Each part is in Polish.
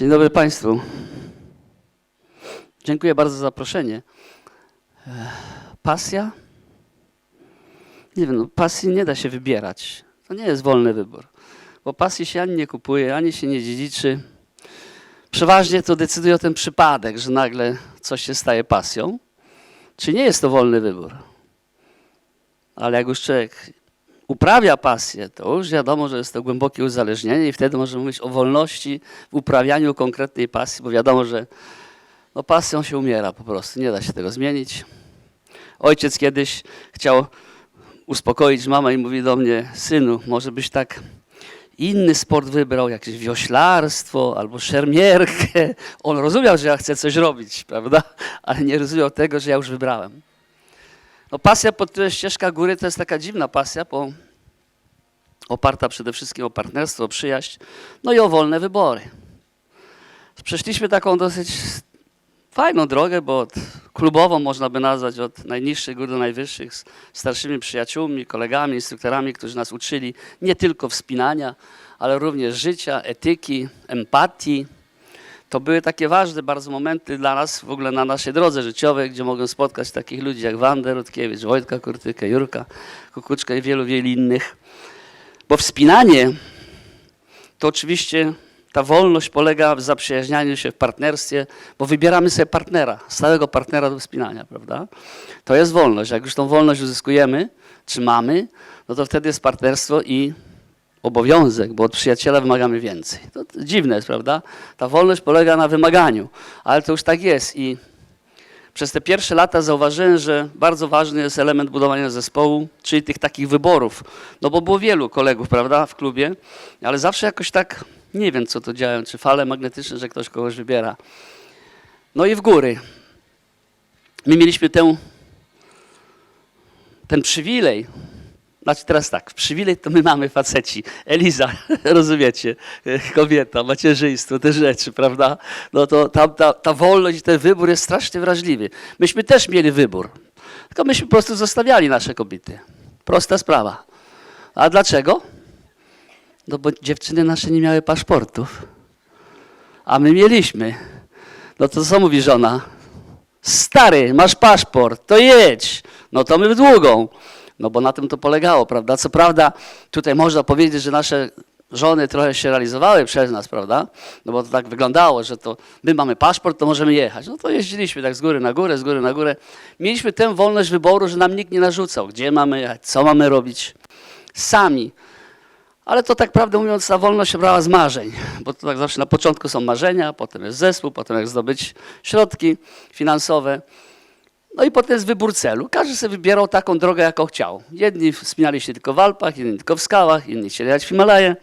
Dzień dobry Państwu. Dziękuję bardzo za zaproszenie. Ech, Pasja? Nie wiem, no, pasji nie da się wybierać. To nie jest wolny wybór. Bo pasji się ani nie kupuje, ani się nie dziedziczy. Przeważnie to decyduje o tym przypadek, że nagle coś się staje pasją. Czy nie jest to wolny wybór? Ale jak już człowiek uprawia pasję, to już wiadomo, że jest to głębokie uzależnienie i wtedy możemy mówić o wolności w uprawianiu konkretnej pasji, bo wiadomo, że no pasją się umiera po prostu, nie da się tego zmienić. Ojciec kiedyś chciał uspokoić mamę i mówi do mnie, synu, może byś tak inny sport wybrał, jakieś wioślarstwo albo szermierkę. On rozumiał, że ja chcę coś robić, prawda? Ale nie rozumiał tego, że ja już wybrałem. No pasja pod tytułem ścieżka góry to jest taka dziwna pasja, bo oparta przede wszystkim o partnerstwo, przyjaźń, no i o wolne wybory. Przeszliśmy taką dosyć fajną drogę, bo od klubową można by nazwać od najniższych gór do najwyższych, z starszymi przyjaciółmi, kolegami, instruktorami, którzy nas uczyli nie tylko wspinania, ale również życia, etyki, empatii. To były takie ważne bardzo momenty dla nas w ogóle na naszej drodze życiowej, gdzie mogłem spotkać takich ludzi jak Wanda Rutkiewicz, Wojtka Kurtykę, Jurka Kukuczka i wielu, wielu innych. Bo wspinanie to oczywiście ta wolność polega w zaprzyjaźnianiu się w partnerstwie, bo wybieramy sobie partnera, stałego partnera do wspinania, prawda? To jest wolność. Jak już tą wolność uzyskujemy, czy mamy, no to wtedy jest partnerstwo i obowiązek, bo od przyjaciela wymagamy więcej. To dziwne jest, prawda? Ta wolność polega na wymaganiu, ale to już tak jest i przez te pierwsze lata zauważyłem, że bardzo ważny jest element budowania zespołu, czyli tych takich wyborów. No bo było wielu kolegów, prawda, w klubie, ale zawsze jakoś tak, nie wiem co to działają, czy fale magnetyczne, że ktoś kogoś wybiera. No i w góry. My mieliśmy tę, ten przywilej, znaczy teraz tak, przywilej to my mamy faceci. Eliza, rozumiecie, kobieta, macierzyństwo, te rzeczy, prawda? No to tam ta, ta wolność i ten wybór jest strasznie wrażliwy. Myśmy też mieli wybór, tylko myśmy po prostu zostawiali nasze kobiety. Prosta sprawa. A dlaczego? No bo dziewczyny nasze nie miały paszportów, a my mieliśmy. No to co mówi żona? Stary, masz paszport, to jedź. No to my w długą. No bo na tym to polegało, prawda? Co prawda tutaj można powiedzieć, że nasze żony trochę się realizowały przez nas, prawda? No bo to tak wyglądało, że to my mamy paszport, to możemy jechać. No to jeździliśmy tak z góry na górę, z góry na górę. Mieliśmy tę wolność wyboru, że nam nikt nie narzucał, gdzie mamy jechać, co mamy robić. Sami. Ale to tak prawdę mówiąc, ta wolność się brała z marzeń, bo to tak zawsze na początku są marzenia, potem jest zespół, potem jak zdobyć środki finansowe. No i potem jest wybór celu. Każdy sobie wybierał taką drogę, jaką chciał. Jedni wspinali się tylko w Alpach, inni tylko w skałach, inni chcieli jechać w Himalaje.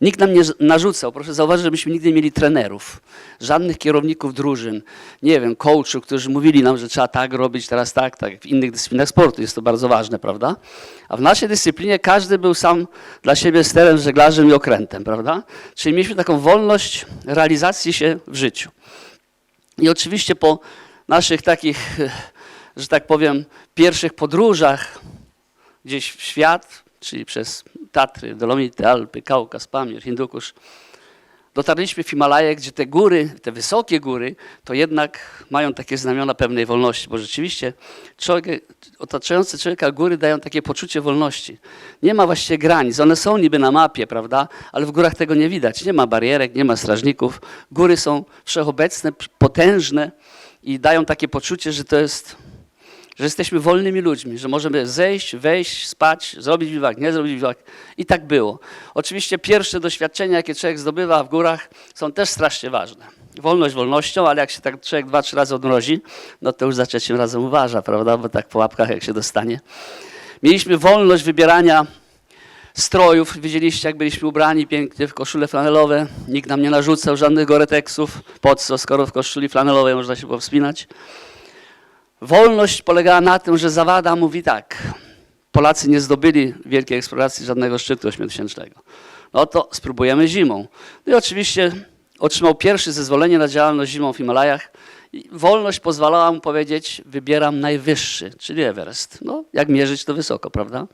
Nikt nam nie narzucał. Proszę zauważyć, że myśmy nigdy nie mieli trenerów, żadnych kierowników drużyn, nie wiem, coachów, którzy mówili nam, że trzeba tak robić, teraz tak, tak. W innych dyscyplinach sportu jest to bardzo ważne, prawda? A w naszej dyscyplinie każdy był sam dla siebie sterem, żeglarzem i okrętem, prawda? Czyli mieliśmy taką wolność realizacji się w życiu. I oczywiście po naszych takich, że tak powiem, pierwszych podróżach gdzieś w świat, czyli przez Tatry, Dolomity, Alpy, Kaukaz, Pamir, Hindukusz, dotarliśmy w Himalaje, gdzie te góry, te wysokie góry, to jednak mają takie znamiona pewnej wolności, bo rzeczywiście człowiek, otaczające człowieka góry dają takie poczucie wolności. Nie ma właściwie granic, one są niby na mapie, prawda, ale w górach tego nie widać. Nie ma barierek, nie ma strażników. Góry są wszechobecne, potężne i dają takie poczucie, że to jest że jesteśmy wolnymi ludźmi, że możemy zejść, wejść, spać, zrobić biwak, nie zrobić biwak. I tak było. Oczywiście pierwsze doświadczenia, jakie człowiek zdobywa w górach, są też strasznie ważne. Wolność wolnością, ale jak się tak człowiek dwa, trzy razy odmrozi, no to już za trzecim razem uważa, prawda? Bo tak po łapkach jak się dostanie. Mieliśmy wolność wybierania strojów. Widzieliście, jak byliśmy ubrani pięknie w koszule flanelowe. Nikt nam nie narzucał żadnych goreteksów. Po co, skoro w koszuli flanelowej można się powspinać. Wolność polegała na tym, że Zawada mówi tak. Polacy nie zdobyli wielkiej eksploracji żadnego szczytu ośmiotysięcznego. No to spróbujemy zimą. No i oczywiście otrzymał pierwsze zezwolenie na działalność zimą w Himalajach. I wolność pozwalała mu powiedzieć, wybieram najwyższy, czyli Everest. No, jak mierzyć to wysoko, prawda?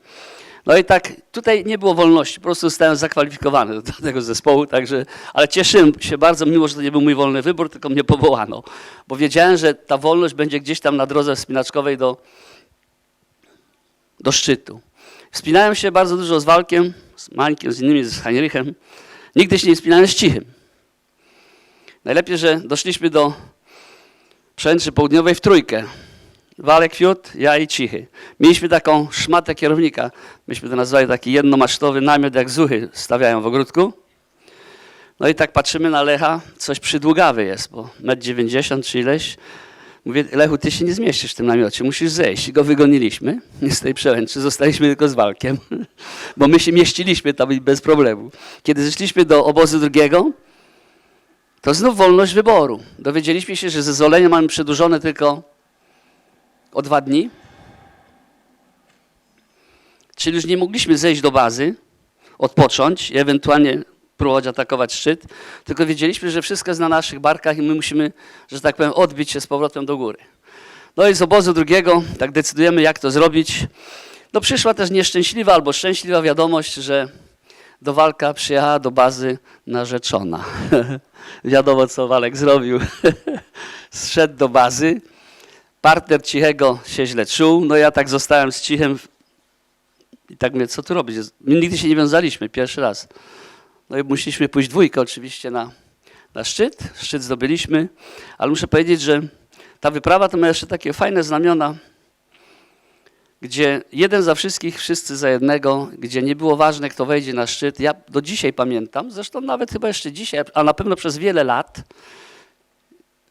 No i tak tutaj nie było wolności, po prostu zostałem zakwalifikowany do tego zespołu, także, ale cieszyłem się bardzo, mimo że to nie był mój wolny wybór, tylko mnie powołano, bo wiedziałem, że ta wolność będzie gdzieś tam na drodze wspinaczkowej do, do szczytu. Wspinałem się bardzo dużo z Walkiem, z Mańkiem, z innymi, z Heinrichem. Nigdy się nie wspinałem z Cichym. Najlepiej, że doszliśmy do przęczy południowej w trójkę. Walek Fiut, ja i Cichy. Mieliśmy taką szmatę kierownika. Myśmy to nazwali taki jednomasztowy namiot, jak zuchy stawiają w ogródku. No i tak patrzymy na Lecha, coś przydługawy jest, bo 1,90 m czy ileś. Mówię, Lechu, ty się nie zmieścisz w tym namiocie, musisz zejść. I go wygoniliśmy z tej przełęczy, zostaliśmy tylko z walkiem, bo my się mieściliśmy tam bez problemu. Kiedy zeszliśmy do obozu drugiego, to znów wolność wyboru. Dowiedzieliśmy się, że zezwolenie mamy przedłużone tylko o dwa dni. Czyli już nie mogliśmy zejść do bazy, odpocząć i ewentualnie próbować atakować szczyt, tylko wiedzieliśmy, że wszystko jest na naszych barkach i my musimy, że tak powiem, odbić się z powrotem do góry. No i z obozu drugiego, tak decydujemy, jak to zrobić. No przyszła też nieszczęśliwa albo szczęśliwa wiadomość, że do walka przyjechała do bazy narzeczona. Wiadomo, co Walek zrobił. Zszedł do bazy. Partner Cichego się źle czuł. No ja tak zostałem z Cichem i tak mnie, co tu robić? My nigdy się nie wiązaliśmy, pierwszy raz. No i musieliśmy pójść dwójkę oczywiście na, na szczyt. Szczyt zdobyliśmy, ale muszę powiedzieć, że ta wyprawa to ma jeszcze takie fajne znamiona, gdzie jeden za wszystkich, wszyscy za jednego, gdzie nie było ważne, kto wejdzie na szczyt. Ja do dzisiaj pamiętam, zresztą nawet chyba jeszcze dzisiaj, a na pewno przez wiele lat,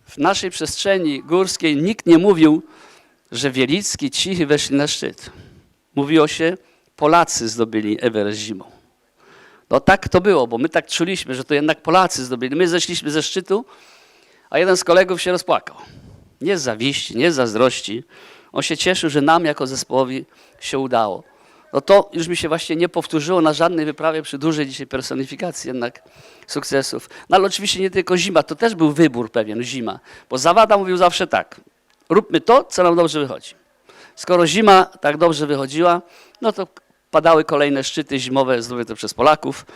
w naszej przestrzeni górskiej nikt nie mówił, że Wielicki, Cichy weszli na szczyt. Mówiło się, Polacy zdobyli Everest zimą. No tak to było, bo my tak czuliśmy, że to jednak Polacy zdobyli. My zeszliśmy ze szczytu, a jeden z kolegów się rozpłakał. Nie z zawiści, nie z zazdrości. On się cieszył, że nam jako zespołowi się udało. No to już mi się właśnie nie powtórzyło na żadnej wyprawie przy dużej dzisiaj personifikacji jednak sukcesów. No ale oczywiście nie tylko zima, to też był wybór pewien, zima. Bo Zawada mówił zawsze tak, róbmy to, co nam dobrze wychodzi. Skoro zima tak dobrze wychodziła, no to padały kolejne szczyty zimowe zdobyte przez Polaków.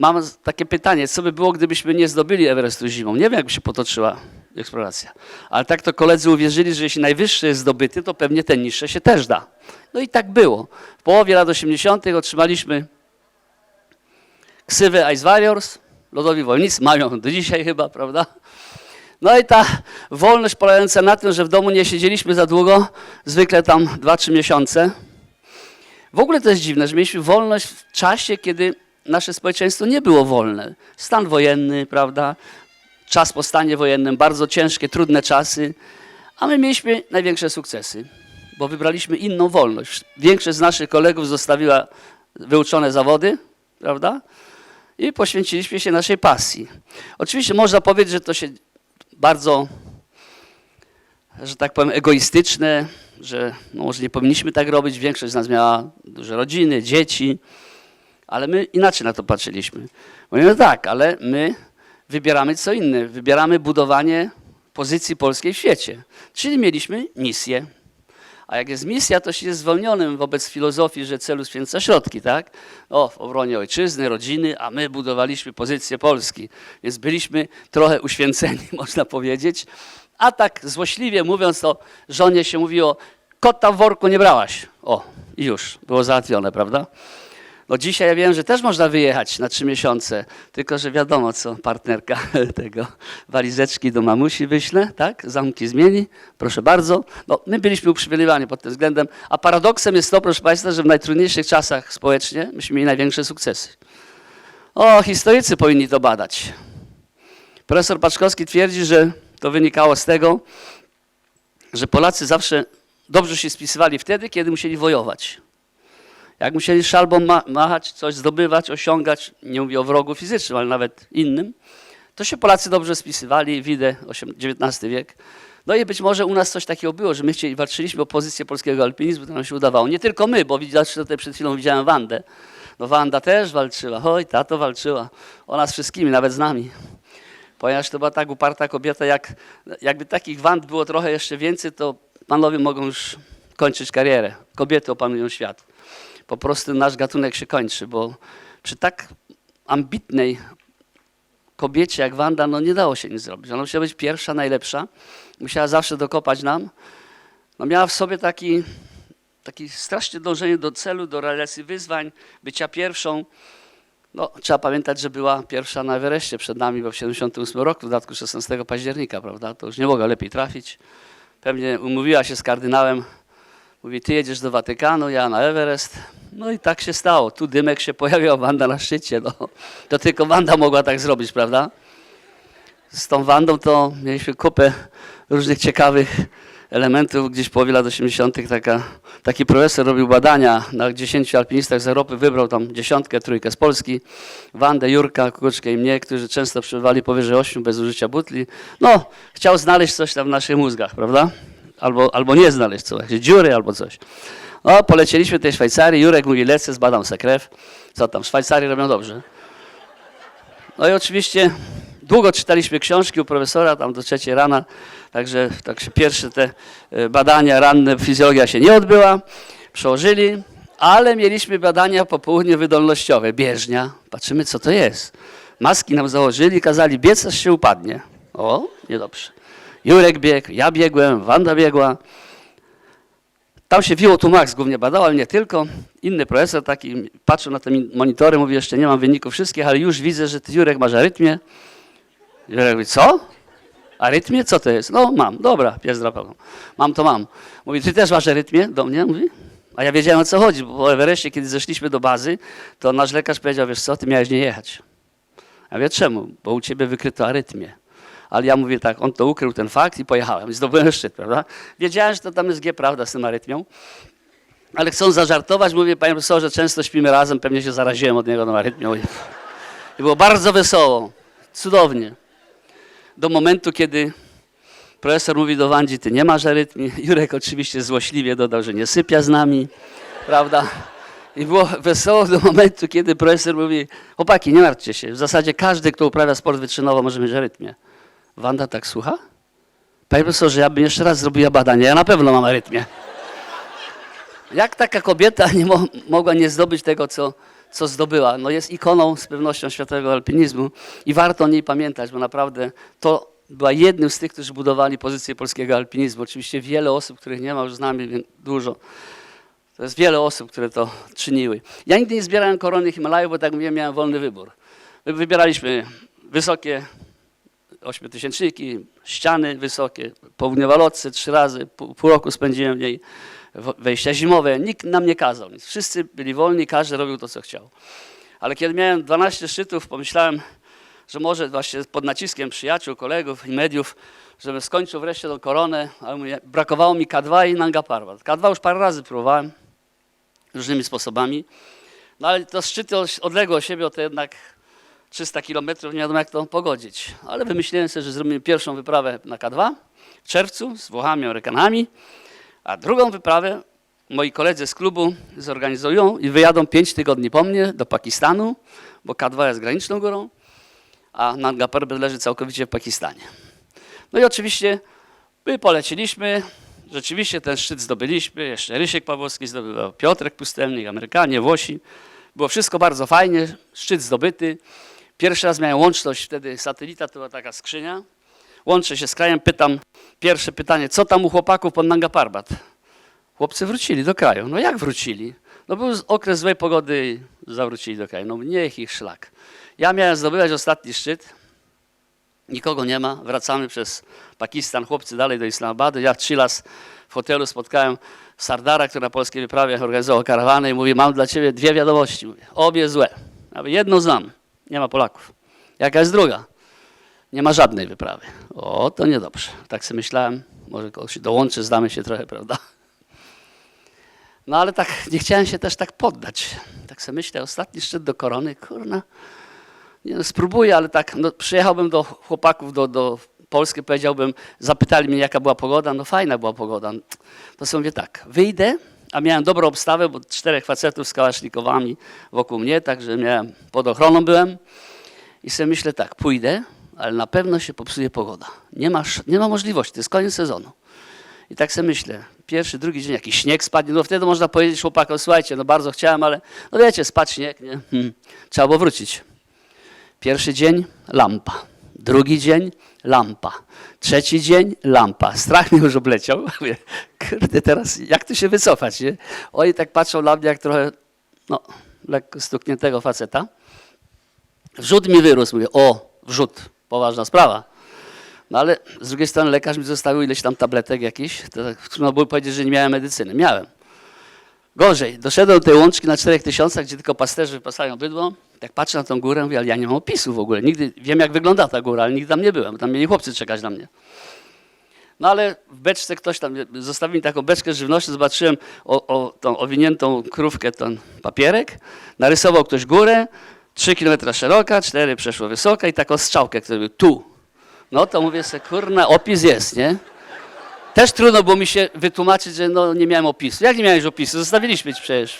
Mam takie pytanie, co by było, gdybyśmy nie zdobyli Everestu zimą? Nie wiem, jakby się potoczyła eksploracja. Ale tak to koledzy uwierzyli, że jeśli najwyższy jest zdobyty, to pewnie ten niższy się też da. No i tak było. W połowie lat 80. otrzymaliśmy ksywę Ice Warriors, lodowi wojnicy, mają do dzisiaj chyba, prawda? No i ta wolność polegająca na tym, że w domu nie siedzieliśmy za długo, zwykle tam 2-3 miesiące. W ogóle to jest dziwne, że mieliśmy wolność w czasie, kiedy nasze społeczeństwo nie było wolne. Stan wojenny, prawda? Czas po stanie wojennym, bardzo ciężkie, trudne czasy, a my mieliśmy największe sukcesy, bo wybraliśmy inną wolność. Większość z naszych kolegów zostawiła wyuczone zawody, prawda? I poświęciliśmy się naszej pasji. Oczywiście można powiedzieć, że to się bardzo, że tak powiem, egoistyczne, że no może nie powinniśmy tak robić. Większość z nas miała duże rodziny, dzieci, ale my inaczej na to patrzyliśmy. Mówimy tak, ale my wybieramy co inne. Wybieramy budowanie pozycji polskiej w świecie. Czyli mieliśmy misję. A jak jest misja, to się jest zwolnionym wobec filozofii, że celu święca środki, tak? O, w obronie ojczyzny, rodziny, a my budowaliśmy pozycję Polski. Więc byliśmy trochę uświęceni, można powiedzieć. A tak złośliwie mówiąc, to żonie się mówiło, kota w worku nie brałaś. O, i już, było załatwione, prawda? No dzisiaj ja wiem, że też można wyjechać na trzy miesiące, tylko że wiadomo co, partnerka tego walizeczki do mamusi wyśle, tak? Zamki zmieni, proszę bardzo. No, my byliśmy uprzywilejowani pod tym względem, a paradoksem jest to, proszę Państwa, że w najtrudniejszych czasach społecznie myśmy mieli największe sukcesy. O, historycy powinni to badać. Profesor Paczkowski twierdzi, że to wynikało z tego, że Polacy zawsze dobrze się spisywali wtedy, kiedy musieli wojować. Jak musieli szalbą ma machać, coś zdobywać, osiągać, nie mówię o wrogu fizycznym, ale nawet innym, to się Polacy dobrze spisywali, widzę XIX wiek. No i być może u nas coś takiego było, że my chcieli, walczyliśmy o pozycję polskiego alpinizmu, to nam się udawało. Nie tylko my, bo widzisz, tutaj przed chwilą widziałem Wandę. No Wanda też walczyła, oj, tato walczyła. Ona z wszystkimi, nawet z nami. Ponieważ to była tak uparta kobieta, jak, jakby takich Wand było trochę jeszcze więcej, to panowie mogą już kończyć karierę. Kobiety opanują świat po prostu nasz gatunek się kończy, bo przy tak ambitnej kobiecie jak Wanda, no nie dało się nic zrobić. Ona musiała być pierwsza, najlepsza. Musiała zawsze dokopać nam. No miała w sobie taki, taki strasznie dążenie do celu, do realizacji wyzwań, bycia pierwszą. No, trzeba pamiętać, że była pierwsza na Everestie przed nami, bo w 78 roku, w dodatku 16 października, prawda? To już nie mogła lepiej trafić. Pewnie umówiła się z kardynałem. Mówi, ty jedziesz do Watykanu, ja na Everest. No i tak się stało. Tu dymek się pojawił, a Wanda na szczycie. No. To tylko Wanda mogła tak zrobić, prawda? Z tą Wandą to mieliśmy kupę różnych ciekawych elementów. Gdzieś połowie lat 80. Taka, taki profesor robił badania na 10 alpinistach z Europy, wybrał tam dziesiątkę, trójkę z Polski, Wandę, Jurka, Kukuczkę i mnie, którzy często przebywali powyżej 8 bez użycia butli. No, chciał znaleźć coś tam w naszych mózgach, prawda? Albo, albo nie znaleźć coś, dziury albo coś. No, polecieliśmy do tej Szwajcarii, Jurek mówi, lecę, zbadam se krew. Co tam, Szwajcarii robią dobrze. No i oczywiście długo czytaliśmy książki u profesora, tam do trzeciej rana, także tak się pierwsze te e, badania ranne, fizjologia się nie odbyła, przełożyli, ale mieliśmy badania po południu wydolnościowe, bieżnia, patrzymy co to jest. Maski nam założyli, kazali biec, aż się upadnie. O, niedobrze. Jurek biegł, ja biegłem, Wanda biegła. Tam się Wiło Max głównie badał, ale nie tylko. Inny profesor taki patrzył na te monitory, mówi, jeszcze nie mam wyników wszystkich, ale już widzę, że ty Jurek masz arytmię. Jurek mówi, co? Arytmię? Co to jest? No mam, dobra, pies drapał. Mam to mam. Mówi, ty też masz arytmię? Do mnie? Mówi. A ja wiedziałem o co chodzi, bo Everestie, kiedy zeszliśmy do bazy, to nasz lekarz powiedział, wiesz co, ty miałeś nie jechać. Ja wie czemu? Bo u ciebie wykryto arytmię. Ale ja mówię tak, on to ukrył ten fakt i pojechałem. Zdobyłem szczyt, prawda? Wiedziałem, że to tam jest G, prawda, z tym arytmią. Ale chcąc zażartować, mówię, panie profesorze, często śpimy razem, pewnie się zaraziłem od niego tą arytmią. I i było bardzo wesoło, cudownie. Do momentu, kiedy profesor mówi do Wandzi, ty nie masz arytmii. Jurek oczywiście złośliwie dodał, że nie sypia z nami, prawda? I było wesoło do momentu, kiedy profesor mówi, chłopaki, nie martwcie się, w zasadzie każdy, kto uprawia sport wyczynowo, może mieć arytmię. Wanda tak słucha? Panie profesorze, ja bym jeszcze raz zrobiła badanie, ja na pewno mam arytmię. Jak taka kobieta nie mo mogła nie zdobyć tego, co, co zdobyła? No jest ikoną z pewnością światowego alpinizmu i warto o niej pamiętać, bo naprawdę to była jednym z tych, którzy budowali pozycję polskiego alpinizmu. Oczywiście wiele osób, których nie ma już z nami, więc dużo. To jest wiele osób, które to czyniły. Ja nigdy nie zbierałem korony Himalaju, bo tak mówiłem, miałem wolny wybór. My Wybieraliśmy wysokie ośmiotysięczniki, ściany wysokie, południowa lotce trzy razy, pół, pół roku spędziłem w niej, wejścia zimowe. Nikt nam nie kazał nic. Wszyscy byli wolni, każdy robił to, co chciał. Ale kiedy miałem 12 szczytów, pomyślałem, że może właśnie pod naciskiem przyjaciół, kolegów i mediów, żebym skończył wreszcie tą koronę, ale brakowało mi K2 i Nanga Parbat. K2 już parę razy próbowałem, różnymi sposobami, no ale to szczyty od- odległe od siebie, to jednak 300 kilometrów, nie wiadomo jak to pogodzić. Ale wymyśliłem sobie, że zrobimy pierwszą wyprawę na K2 w czerwcu z Włochami, Amerykanami, a drugą wyprawę moi koledzy z klubu zorganizują i wyjadą 5 tygodni po mnie do Pakistanu, bo K2 jest graniczną górą, a Nanga Parbat leży całkowicie w Pakistanie. No i oczywiście my poleciliśmy, rzeczywiście ten szczyt zdobyliśmy, jeszcze Rysiek Pawłowski zdobywał, Piotrek Pustelnik, Amerykanie, Włosi. Było wszystko bardzo fajnie, szczyt zdobyty. Pierwszy raz miałem łączność, wtedy satelita to była taka skrzynia. Łączę się z krajem, pytam, pierwsze pytanie, co tam u chłopaków pod Nanga Parbat? Chłopcy wrócili do kraju. No jak wrócili? No był okres złej pogody i zawrócili do kraju. No niech ich szlak. Ja miałem zdobywać ostatni szczyt, Nikogo nie ma, wracamy przez Pakistan, chłopcy dalej do Islamabadu. Ja w Chilas w hotelu spotkałem Sardara, który na polskiej wyprawie organizował karawanę i mówi, mam dla ciebie dwie wiadomości. Mówię, obie złe. Nawet jedną znam, nie ma Polaków. Jaka jest druga? Nie ma żadnej wyprawy. O, to niedobrze. Tak sobie myślałem, może kogoś dołączy, zdamy się trochę, prawda? No ale tak, nie chciałem się też tak poddać. Tak sobie myślę, ostatni szczyt do korony, kurna, nie, no, spróbuję, ale tak, no, przyjechałbym do chłopaków do, do Polski, powiedziałbym, zapytali mnie, jaka była pogoda, no fajna była pogoda. To sobie mówię tak, wyjdę, a miałem dobrą obstawę, bo czterech facetów z kałasznikowami wokół mnie, także miałem, pod ochroną byłem i sobie myślę tak, pójdę, ale na pewno się popsuje pogoda. Nie ma, nie ma możliwości, to jest koniec sezonu. I tak sobie myślę, pierwszy, drugi dzień jakiś śnieg spadnie, no wtedy można powiedzieć chłopakom, słuchajcie, no bardzo chciałem, ale no wiecie, spadł śnieg, nie? Hmm. Trzeba było wrócić. Pierwszy dzień lampa, drugi dzień lampa, trzeci dzień lampa. Strach mnie już obleciał. Mówię, kurde, teraz jak tu się wycofać, nie? Oni tak patrzą na mnie jak trochę, no, lekko stukniętego faceta. Wrzód mi wyrósł. Mówię, o, wrzód, poważna sprawa. No ale z drugiej strony lekarz mi zostawił ileś tam tabletek jakichś. To tak, trudno było powiedzieć, że nie miałem medycyny. Miałem. Gorzej, doszedłem do tej łączki na 4000, gdzie tylko pasterzy wypasają bydło. Jak patrzę na tą górę, mówię, ale ja nie mam opisu w ogóle. Nigdy wiem, jak wygląda ta góra, ale nigdy tam nie byłem. Tam mieli chłopcy czekać na mnie. No ale w beczce ktoś tam zostawił mi taką beczkę żywności, zobaczyłem o, o, tą owiniętą krówkę, ten papierek, narysował ktoś górę, 3 km szeroka, 4 przeszło wysoka i taką strzałkę, który był tu. No to mówię sobie, kurna, opis jest, nie? Też trudno było mi się wytłumaczyć, że no, nie miałem opisu. Jak nie miałeś opisu? Zostawiliśmy ci przecież.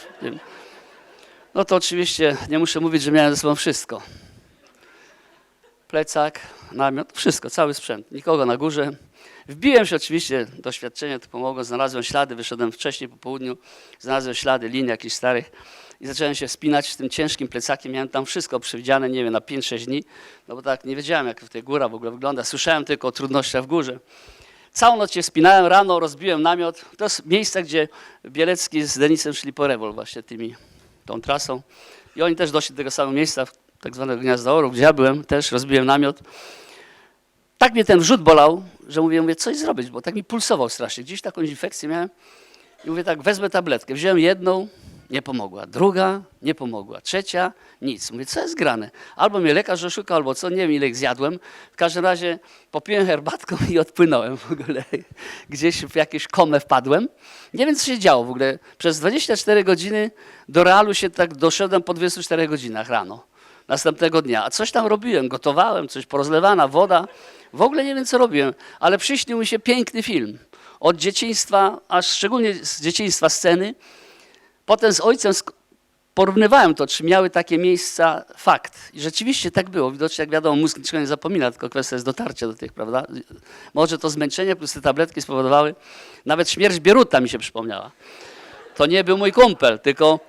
No to oczywiście nie muszę mówić, że miałem ze sobą wszystko. Plecak, namiot, wszystko, cały sprzęt. Nikogo na górze. Wbiłem się oczywiście, doświadczenie to pomogło, znalazłem ślady, wyszedłem wcześniej po południu, znalazłem ślady linii jakichś starych i zacząłem się wspinać z tym ciężkim plecakiem. Miałem tam wszystko przewidziane, nie wiem, na 5-6 dni, no bo tak nie wiedziałem, jak tutaj góra w ogóle wygląda. Słyszałem tylko o trudnościach w górze. Całą noc się wspinałem, rano rozbiłem namiot. To jest miejsce, gdzie Bielecki z Denisem szli po rewol właśnie tymi, tą trasą. I oni też doszli do tego samego miejsca, tak zwanego Gniazda gdzie ja byłem, też rozbiłem namiot. Tak mnie ten wrzód bolał, że mówię, mówię, coś zrobić, bo tak mi pulsował strasznie. Gdzieś taką infekcję miałem. I mówię tak, wezmę tabletkę. Wziąłem jedną, nie pomogła. Druga, nie pomogła. Trzecia, nic. Mówię, co jest grane? Albo mnie lekarz oszukał, albo co, nie wiem ile zjadłem. W każdym razie popiłem herbatką i odpłynąłem w ogóle. Gdzieś w jakieś komę wpadłem. Nie wiem, co się działo w ogóle. Przez 24 godziny do realu się tak doszedłem po 24 godzinach rano. Następnego dnia. A coś tam robiłem, gotowałem, coś porozlewana, woda. W ogóle nie wiem, co robiłem, ale przyśnił mi się piękny film. Od dzieciństwa, aż szczególnie z dzieciństwa sceny. Potem z ojcem porównywałem to, czy miały takie miejsca fakt. I rzeczywiście tak było. Widocznie, jak wiadomo, mózg niczego nie zapomina, tylko kwestia jest dotarcia do tych, prawda? Może to zmęczenie plus te tabletki spowodowały. Nawet śmierć Bieruta mi się przypomniała. To nie był mój kumpel, tylko,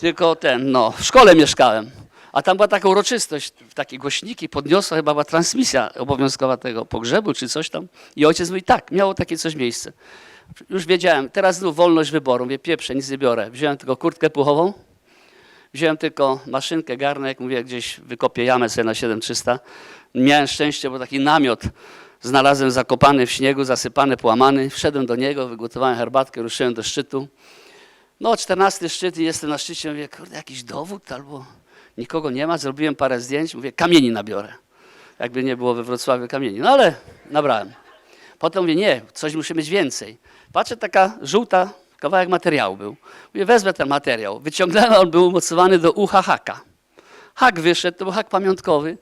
tylko ten, no, w szkole mieszkałem. A tam była taka uroczystość, takie głośniki podniosła, chyba była transmisja obowiązkowa tego pogrzebu czy coś tam. I ojciec mówi, tak, miało takie coś miejsce. Już wiedziałem, teraz znów wolność wyboru, mówię, pieprze, nic nie biorę. Wziąłem tylko kurtkę puchową, wziąłem tylko maszynkę, garnek, mówię, gdzieś wykopię jamę sobie na 7300. Miałem szczęście, bo taki namiot znalazłem zakopany w śniegu, zasypany, połamany. Wszedłem do niego, wygotowałem herbatkę, ruszyłem do szczytu. No, 14 szczyt i jestem na szczycie, mówię, kurde, jakiś dowód albo nikogo nie ma. Zrobiłem parę zdjęć, mówię, kamieni nabiorę. Jakby nie było we Wrocławiu kamieni. No ale nabrałem. Potem mówię, nie, coś musi mieć więcej. Patrzę, taka żółta, kawałek materiału był. Mówię, wezmę ten materiał. Wyciągnąłem, on był umocowany do ucha haka. Hak wyszedł, to był hak pamiątkowy.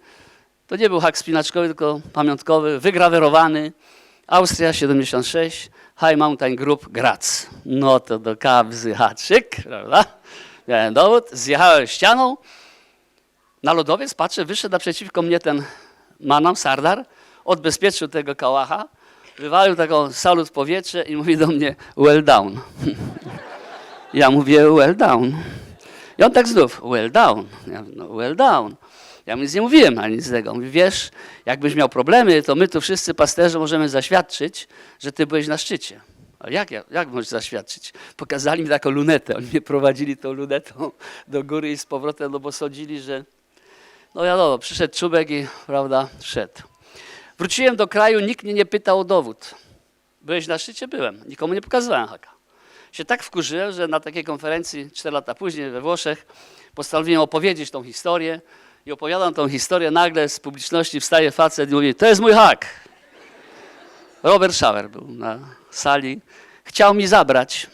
To nie był hak spinaczkowy, tylko pamiątkowy, wygrawerowany. Austria 76, High Mountain Group Graz. No to do kabzy haczyk, prawda? Miałem dowód, zjechałem ścianą. Na lodowiec patrzę, wyszedł naprzeciwko mnie ten Manam, Sardar, odbezpieczył tego kałacha, wywalił taką salut w powietrze i mówi do mnie well down. Ja mówię well down. I on tak znów well down. Ja mówię, no well down. Ja mu nic nie mówiłem ani nic z tego. Mówi, wiesz, jakbyś miał problemy, to my tu wszyscy pasterze możemy zaświadczyć, że ty byłeś na szczycie. A jak, ja- jak możesz zaświadczyć? Pokazali mi taką lunetę. Oni mnie prowadzili tą lunetą do góry i z powrotem, no bo sądzili, że no wiadomo, przyszedł czubek i, prawda, szedł. Wróciłem do kraju, nikt mnie nie pytał o dowód. Byłeś na szczycie? Byłem. Nikomu nie pokazywałem haka. Się tak wkurzyłem, że na takiej konferencji 4 lata później we Włoszech postanowiłem opowiedzieć tą historię i opowiadam tą historię, nagle z publiczności wstaje facet i mówi, to jest mój hak. Robert Schauer był na sali. Chciał mi zabrać.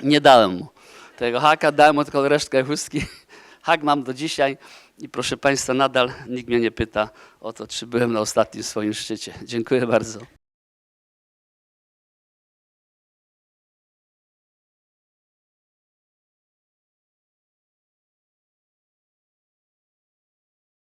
Nie dałem mu tego haka, dałem mu tylko resztkę chustki. Hak mam do dzisiaj i proszę Państwa, nadal nikt mnie nie pyta o to, czy byłem na ostatnim swoim szczycie. Dziękuję bardzo.